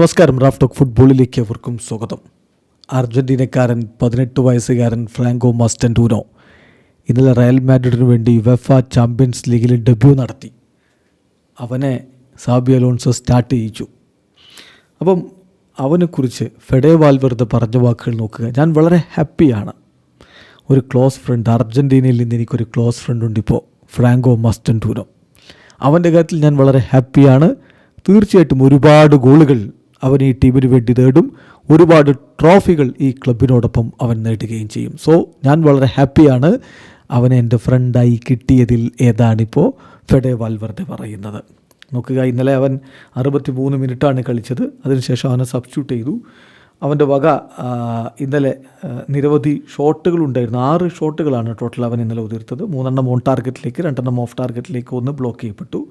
നമസ്കാരം റാഫ്റ്റോക്ക് ഫുട്ബോളിലേക്ക് അവർക്കും സ്വാഗതം. അർജന്റീനക്കാരൻ പതിനെട്ട് വയസ്സുകാരൻ ഫ്രാങ്കോ മസ്റ്റൻഡൂനോ ഇന്നലെ റയൽ മാഡ്രിഡിന് വേണ്ടി വെഫ ചാമ്പ്യൻസ് ലീഗിൽ ഡെബ്യൂ നടത്തി. അവനെ സാബി അലോൺസോ സ്റ്റാർട്ട് ചെയ്യിച്ചു. അപ്പം അവനെക്കുറിച്ച് ഫെഡേ വാൽവെറുതെ പറഞ്ഞ വാക്കുകൾ നോക്കുക. ഞാൻ വളരെ ഹാപ്പിയാണ്. ഒരു ക്ലോസ് ഫ്രണ്ട് അർജന്റീനയിൽ നിന്ന് എനിക്കൊരു ക്ലോസ് ഫ്രണ്ട് ഉണ്ട് ഇപ്പോൾ ഫ്രാങ്കോ മസ്റ്റൻഡൂനോ. അവന്റെ കാര്യത്തിൽ ഞാൻ വളരെ ഹാപ്പിയാണ്. തീർച്ചയായിട്ടും ഒരുപാട് ഗോളുകൾ അവൻ ഈ ടീമിന് വേണ്ടി നേടും. ഒരുപാട് ട്രോഫികൾ ഈ ക്ലബിനോടൊപ്പം അവൻ നേടുകയും ചെയ്യും. സോ ഞാൻ വളരെ ഹാപ്പിയാണ് അവനെ എന്റെ ഫ്രണ്ടായി കിട്ടിയതിൽ ഏതാണിപ്പോൾ ഫെഡെ വാൽവറുടെ പറയുന്നത്. നോക്കുക ഇന്നലെ അവൻ അറുപത്തി മൂന്ന് മിനിറ്റാണ് കളിച്ചത്. അതിനുശേഷം അവനെ സബ്സ്റ്റിറ്റ്യൂട്ട് ചെയ്തു. അവന്റെ വക ഇന്നലെ നിരവധി ഷോട്ടുകൾ ഉണ്ടായിരുന്നു. ആറ് ഷോട്ടുകളാണ് ടോട്ടൽ അവൻ ഇന്നലെ ഉതിർത്തത്. മൂന്നെണ്ണം ഓൺ ടാർഗറ്റിലേക്ക് രണ്ടെണ്ണം ഓഫ് ടാർഗറ്റിലേക്ക് ഒന്ന് ബ്ലോക്ക് ചെയ്യപ്പെട്ടു.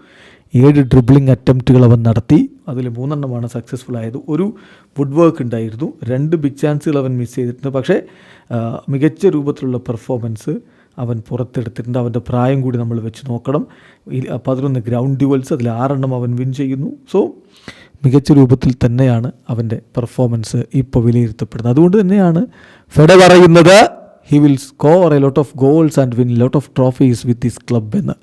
ഏഴ് ഡ്രിബ്ലിംഗ് അറ്റംപ്റ്റുകൾ അവൻ നടത്തി. അതിൽ മൂന്നെണ്ണമാണ് സക്സസ്ഫുൾ ആയത്. ഒരു വുഡ് വർക്ക് ഉണ്ടായിരുന്നു. രണ്ട് ബിഗ് ചാൻസുകൾ അവൻ മിസ് ചെയ്തിട്ടുണ്ട്. പക്ഷേ മികച്ച രൂപത്തിലുള്ള പെർഫോമൻസ് അവൻ പുറത്തെടുത്തിട്ടുണ്ട്. അവന്റെ പ്രായം കൂടി നമ്മൾ വെച്ച് നോക്കണം. പതിനൊന്ന് ഗ്രൗണ്ട് ഡ്യുവൽസ് അതിൽ ആറെണ്ണം അവൻ വിൻ ചെയ്യുന്നു. സോ മികച്ച രൂപത്തിൽ തന്നെയാണ് അവന്റെ പെർഫോമൻസ് ഇപ്പോൾ വിലയിരുത്തപ്പെടുന്നത്. അതുകൊണ്ട് തന്നെയാണ് ഫെഡ പറയുന്നത് he will score a lot of goals and win lot of trophies with this club എന്ന്.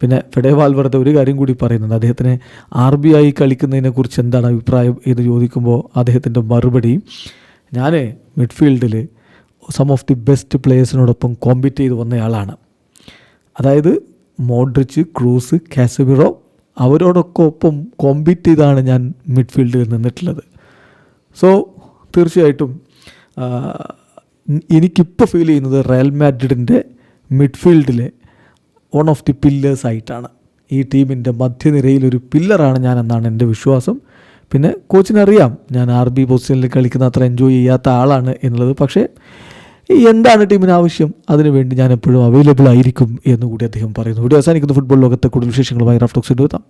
പിന്നെ ഫെഡേ വാൽവർദ്ധ ഒരു കാര്യം കൂടി പറയുന്നുണ്ട്. അദ്ദേഹത്തിന് ആർ ബി ഐ കളിക്കുന്നതിനെക്കുറിച്ച് എന്താണ് അഭിപ്രായം എന്ന് ചോദിക്കുമ്പോൾ അദ്ദേഹത്തിന്റെ മറുപടി ഞാൻ മിഡ്ഫീൽഡിൽ സം ഓഫ് ദി ബെസ്റ്റ് പ്ലേയേഴ്സിനോടൊപ്പം കോമ്പീറ്റ് ചെയ്ത് വന്നയാളാണ്. അതായത് മോഡ്രിച്ച് ക്രൂസ് കാസബിറോ അവരോടൊക്കെ ഒപ്പം കോമ്പീറ്റ് ചെയ്താണ് ഞാൻ മിഡ്ഫീൽഡിൽ നിന്നിട്ടുള്ളത്. സോ തീർച്ചയായിട്ടും എനിക്കിപ്പോൾ ഫീൽ ചെയ്യുന്നത് റയൽ മാഡ്രിഡിന്റെ മിഡ്ഫീൽഡിലെ വൺ ഓഫ് ദി പില്ലേഴ്സ് ആയിട്ടാണ്. ഈ ടീമിന്റെ മധ്യനിരയിൽ ഒരു പില്ലറാണ് ഞാൻ എന്നാണ് എന്റെ വിശ്വാസം. പിന്നെ കോച്ചിനറിയാം ഞാൻ ആർ ബി പൊസിഷനിൽ കളിക്കുന്ന അത്ര എൻജോയ് ചെയ്യാത്ത ആളാണ് എന്നുള്ളത്. പക്ഷേ എന്താണ് ടീമിന് ആവശ്യം? അതിനുവേണ്ടി ഞാൻ എപ്പോഴും അവൈലബിൾ ആയിരിക്കും എന്നുകൂടി അദ്ദേഹം പറയുന്നു. ഇവിടെ അവസാനിക്കുന്ന. ഫുട്ബോൾ ലോകത്തെ കൂടുതൽ വിശേഷങ്ങളുമായി റാഫ്റ്റോക്സിന്റെ എത്താം.